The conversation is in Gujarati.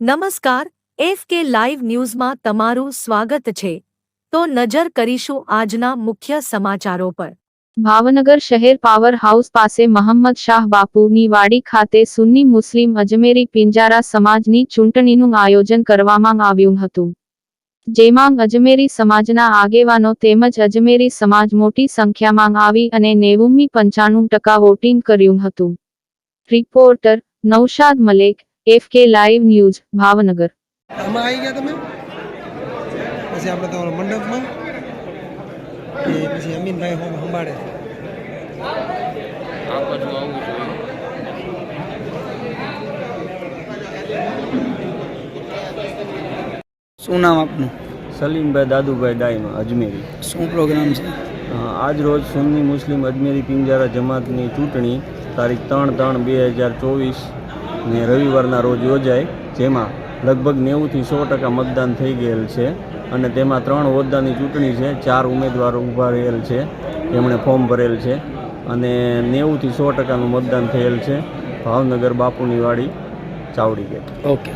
નમસ્કાર, એફ કે લાઈવ ન્યૂઝમાં તમારું સ્વાગત છે. તો નજર કરીશું આજના મુખ્ય સમાચારો પર. ભાવનગર શહેર પાવર હાઉસ પાસે મહંમદ શાહ બાપુની વાડી ખાતે સુન્ની મુસ્લિમ અજમેરી પિંજારા સમાજની ચૂંટણીનું આયોજન કરવામાં આવ્યું હતું. જેમાં અજમેરી સમાજના આગેવાનો તેમજ અજમેરી સમાજ મોટી સંખ્યામાં આવી અને નેવુંમી પંચાણું ટકા વોટિંગ કર્યું હતું. Reporter Naushad Malek F K live news Bhavnagar. આમાં આવી ગયા તમે? પછી આપણે તમારા મંડપમાં. પછી અમીનભાઈ હોમ સંભાળે. આ બાજુ આવવું જોઈએ શું નામ આપનું? સલીમભાઈ દાદુભાઈ ડાઈમ અજમેરી. શું પ્રોગ્રામ છે? આજ રોજ સુન્ની મુસ્લિમ અજમેરી પિંજારા જમાતની ચૂંટણી તારીખ ત્રણ ત્રણ બે હજાર ચોવીસ. ને રવિવારના રોજ યોજાય, જેમાં લગભગ નેવુંથી સો ટકા મતદાન થઈ ગયેલ છે અને તેમાં ત્રણ હોદ્દાની ચૂંટણી છે, ચાર ઉમેદવારો ઊભા રહેલ છે એમણે ફોર્મ ભરેલ છે અને નેવુંથી સો ટકાનું મતદાન થયેલ છે, ભાવનગર બાપુની વાડી ચાવડી ગેટ. ઓકે.